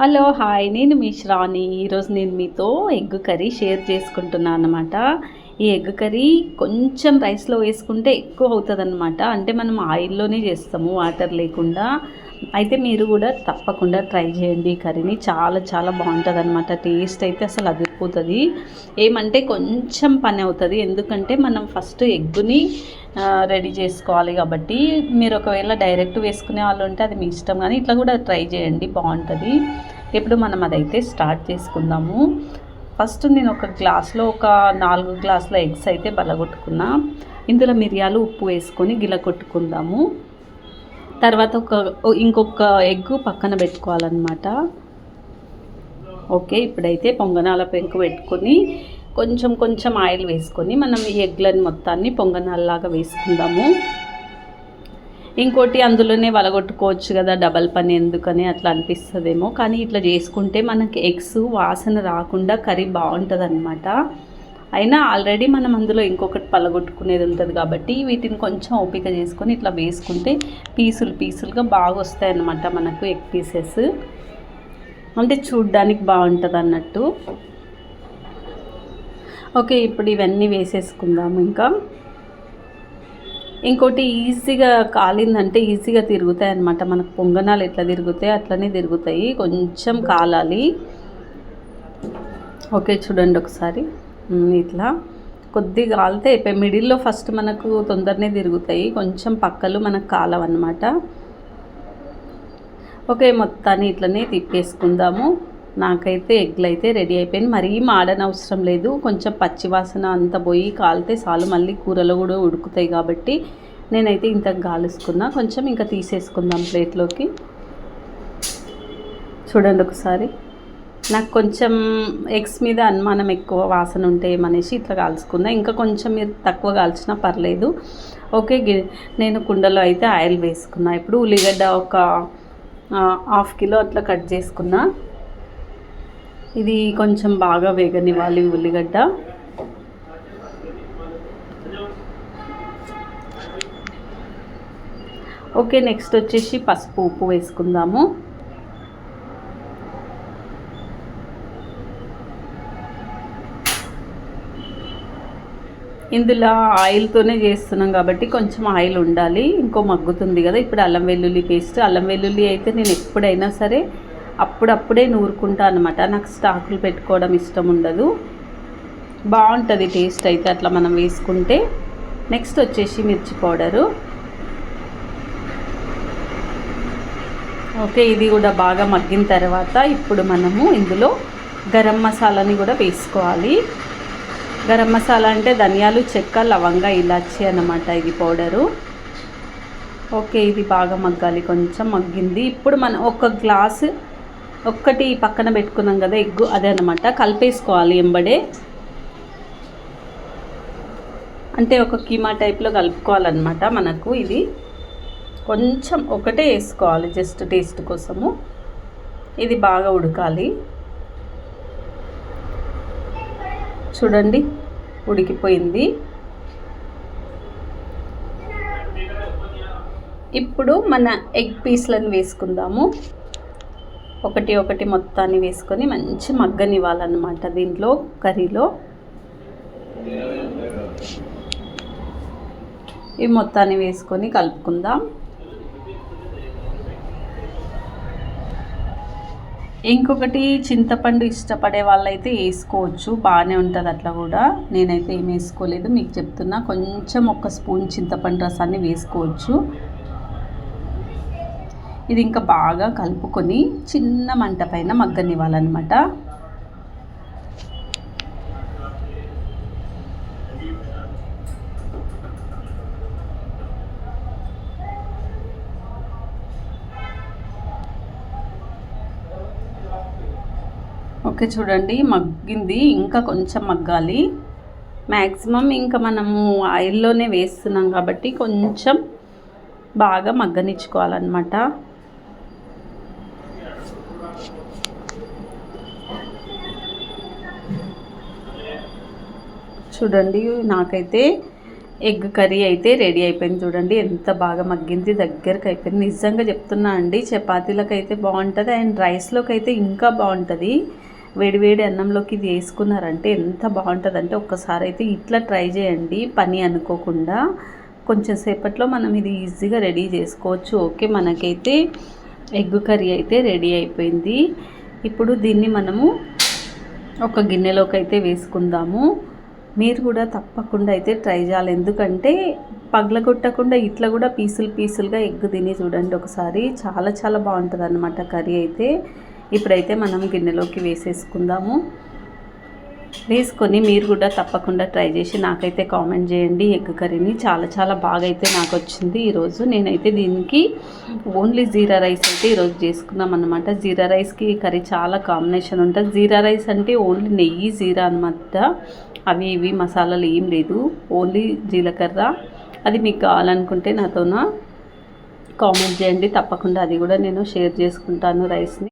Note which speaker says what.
Speaker 1: Hello hi. నేను మీ శ్రావణి. ఈరోజు నేను మీతో ఎగ్ కర్రీ షేర్ చేసుకుంటున్నాను అనమాట ఈ ఎగ్ కర్రీ కొంచెం రైస్లో వేసుకుంటే ఎక్కువ అవుతుంది అనమాట అంటే మనం ఆయిల్లోనే చేస్తాము వాటర్ లేకుండా. అయితే మీరు కూడా తప్పకుండా ట్రై చేయండి ఈ కర్రీని. చాలా చాలా బాగుంటుంది అనమాట టేస్ట్ అయితే అసలు అదిరిపోతుంది. ఏమంటే కొంచెం పని అవుతుంది. ఎందుకంటే మనం ఫస్ట్ ఎగ్గుని రెడీ చేసుకోవాలి కాబట్టి. మీరు ఒకవేళ డైరెక్ట్ వేసుకునే వాళ్ళు ఉంటే అది మీ ఇష్టం కానీ ఇట్లా కూడా ట్రై చేయండి. బాగుంటుంది. ఇప్పుడు మనం అదైతే స్టార్ట్ చేసుకుందాము. ఫస్ట్ నేను ఒక గ్లాస్లో ఒక నాలుగు గ్లాసుల ఎగ్స్ అయితే బలగొట్టుకున్నా. ఇందులో మిరియాలు ఉప్పు వేసుకొని గిల కొట్టుకుందాము. తర్వాత ఒక ఇంకొక ఎగ్ పక్కన పెట్టుకోవాలన్నమాట. ఓకే ఇప్పుడైతే పొంగనాల పెంకు పెట్టుకొని కొంచెం కొంచెం ఆయిల్ వేసుకొని మనం ఈ ఎగ్లని మొత్తాన్ని పొంగనాలలాగా వేసుకుందాము. ఇంకోటి అందులోనే వలగొట్టుకోవచ్చు కదా డబల్ పని ఎందుకని అట్లా అనిపిస్తుందేమో. కానీ ఇట్లా చేసుకుంటే మనకి ఎగ్స్ వాసన రాకుండా కర్రీ బాగుంటుంది అనమాట అయినా ఆల్రెడీ మనం అందులో ఇంకొకటి పలగొట్టుకునేది ఉంటుంది కాబట్టి వీటిని కొంచెం ఓపిక చేసుకొని ఇట్లా వేసుకుంటే పీసులు పీసులుగా బాగా వస్తాయి అన్నమాట మనకు ఎగ్ పీసెస్. అంటే చూడ్డానికి బాగుంటుంది అన్నట్టు ఓకే ఇప్పుడు ఇవన్నీ వేసేసుకుందాము ఇంకా. ఇంకోటి ఈజీగా కాలిందంటే ఈజీగా తిరుగుతాయి అన్నమాట. మనకు పొంగనాలు ఎట్లా తిరుగుతాయి అట్లనే తిరుగుతాయి. కొంచెం కాలాలి. ఓకే చూడండి ఒకసారి. ఇట్లా. కొద్దిగా కాలితే అయిపోయి మిడిల్లో ఫస్ట్ మనకు తొందరనే తిరుగుతాయి. కొంచెం పక్కలు మనకు కాలవన్నమాట. ఓకే మొత్తాన్ని ఇట్లనే తిప్పేసుకుందాము. నాకైతే ఎగ్లు అయితే రెడీ అయిపోయింది. మరీ మాడని అవసరం లేదు. కొంచెం పచ్చివాసన అంత పోయి కాలితే చాలు. మళ్ళీ కూరలో కూడా ఉడుకుతాయి కాబట్టి నేనైతే ఇంత గాలుసుకున్నా. కొంచెం ఇంకా తీసేసుకుందాం ప్లేట్లోకి. చూడండి ఒకసారి. నాకు కొంచెం ఎగ్స్ మీద అనుమానం ఎక్కువ వాసన ఉంటే ఏమనేసి ఇట్లా కాల్చుకున్నా. ఇంకా కొంచెం మీరు తక్కువ కాల్చినా పర్లేదు. ఓకే నేను కుండలో అయితే ఆయిల్ వేసుకున్నా. ఇప్పుడు ఉల్లిగడ్డ ఒక హాఫ్ కిలో అట్లా కట్ చేసుకున్నా. ఇది కొంచెం బాగా వేగనివ్వాలి ఉల్లిగడ్డ. ఓకే నెక్స్ట్ వచ్చేసి పసుపు ఉప్పు వేసుకుందాము. ఇందులో ఆయిల్తోనే చేస్తున్నాం కాబట్టి కొంచెం ఆయిల్ ఉండాలి. ఇంకో మగ్గుతుంది కదా ఇప్పుడు అల్లం వెల్లుల్లి పేస్ట్. అల్లం వెల్లుల్లి అయితే నేను ఎప్పుడైనా సరే అప్పుడప్పుడే నూరుకుంటా అనమాట నాకు స్టాకులు పెట్టుకోవడం ఇష్టం ఉండదు. బాగుంటుంది టేస్ట్ అయితే అట్లా మనం వేసుకుంటే. నెక్స్ట్ వచ్చేసి మిర్చి పౌడరు. ఓకే ఇది కూడా బాగా మగ్గిన తర్వాత ఇప్పుడు మనము ఇందులో గరం మసాలాని కూడా వేసుకోవాలి. గరం మసాలా అంటే ధనియాలు చెక్క లవంగ ఇలాచి అన్నమాట ఇది పౌడరు. ఓకే ఇది బాగా మగ్గాలి. కొంచెం మగ్గింది. ఇప్పుడు మనం ఒక గ్లాసు ఒక్కటి పక్కన పెట్టుకున్నాం కదా ఎగ్గు అదే అనమాట కలిపేసుకోవాలి ఎంబడే. అంటే ఒక కీమా టైప్లో కలుపుకోవాలన్నమాట మనకు ఇది. కొంచెం ఒకటే వేసుకోవాలి జస్ట్ టేస్ట్ కోసము. ఇది బాగా ఉడకాలి. చూడండి ఉడికిపోయింది. ఇప్పుడు మన ఎగ్ పీస్లను వేసుకుందాము. ఒకటి ఒకటి మొత్తాన్ని వేసుకొని మంచి మగ్గనివ్వాలన్నమాట దీంట్లో కర్రీలో. ఈ మొత్తాన్ని వేసుకొని కలుపుకుందాం. ఇంకొకటి చింతపండు ఇష్టపడే వాళ్ళైతే వేసుకోవచ్చు. బాగానే ఉంటుంది అట్లా కూడా. నేనైతే ఏం వేసుకోలేదు మీకు చెప్తున్నా. కొంచెం ఒక స్పూన్ చింతపండు రసాన్ని వేసుకోవచ్చు. ఇది ఇంకా బాగా కలుపుకొని చిన్న మంట పైన మగ్గనివ్వాలన్నమాట. ఓకే చూడండి మగ్గింది. ఇంకా కొంచెం మగ్గాలి. మ్యాక్సిమం ఇంకా మనము ఆయిల్లోనే వేస్తున్నాం కాబట్టి కొంచెం బాగా మగ్గనిచ్చుకోవాలన్నమాట. చూడండి నాకైతే ఎగ్ కర్రీ అయితే రెడీ అయిపోయింది చూడండి. ఎంత బాగా మగ్గింది దగ్గరకు అయిపోయింది నిజంగా చెప్తున్నా అండి చపాతీలకు అయితే బాగుంటుంది అండ్ రైస్లోకి అయితే ఇంకా బాగుంటుంది. వేడివేడి అన్నంలోకి ఇది వేసుకున్నారంటే ఎంత బాగుంటుంది అంటే ఒక్కసారి అయితే ఇట్లా ట్రై చేయండి పని అనుకోకుండా. కొంచెం సేపట్లో మనం ఇది ఈజీగా రెడీ చేసుకోవచ్చు. ఓకే మనకైతే ఎగ్ కర్రీ అయితే రెడీ అయిపోయింది. ఇప్పుడు దీన్ని మనము ఒక గిన్నెలోకి అయితే వేసుకుందాము. మీరు కూడా తప్పకుండా అయితే ట్రై చేయాలి. ఎందుకంటే పగలగొట్టకుండా ఇట్లా కూడా పీసులు పీసులుగా ఎగ్ తిని చూడండి ఒకసారి. చాలా చాలా బాగుంటుంది అనమాట కర్రీ అయితే. ఇప్పుడైతే మనం గిన్నెలోకి వేసేసుకుందాము. వేసుకొని మీరు కూడా తప్పకుండా ట్రై చేసి నాకైతే కామెంట్ చేయండి ఎగ్ కర్రీని. చాలా చాలా బాగా అయితే నాకు వచ్చింది ఈరోజు. నేనైతే దీనికి ఓన్లీ జీరా రైస్ అయితే ఈరోజు చేసుకున్నాం అనమాట జీరా రైస్కి కర్రీ చాలా కాంబినేషన్ ఉంటుంది. జీరా రైస్ అంటే ఓన్లీ నెయ్యి జీరా అనమాట అవి ఇవి మసాలాలు ఏం లేదు. ఓన్లీ జీలకర్ర. అది మీకు కావాలనుకుంటే నాతోన కామెంట్ చేయండి. తప్పకుండా అది కూడా నేను షేర్ చేసుకుంటాను రైస్ని.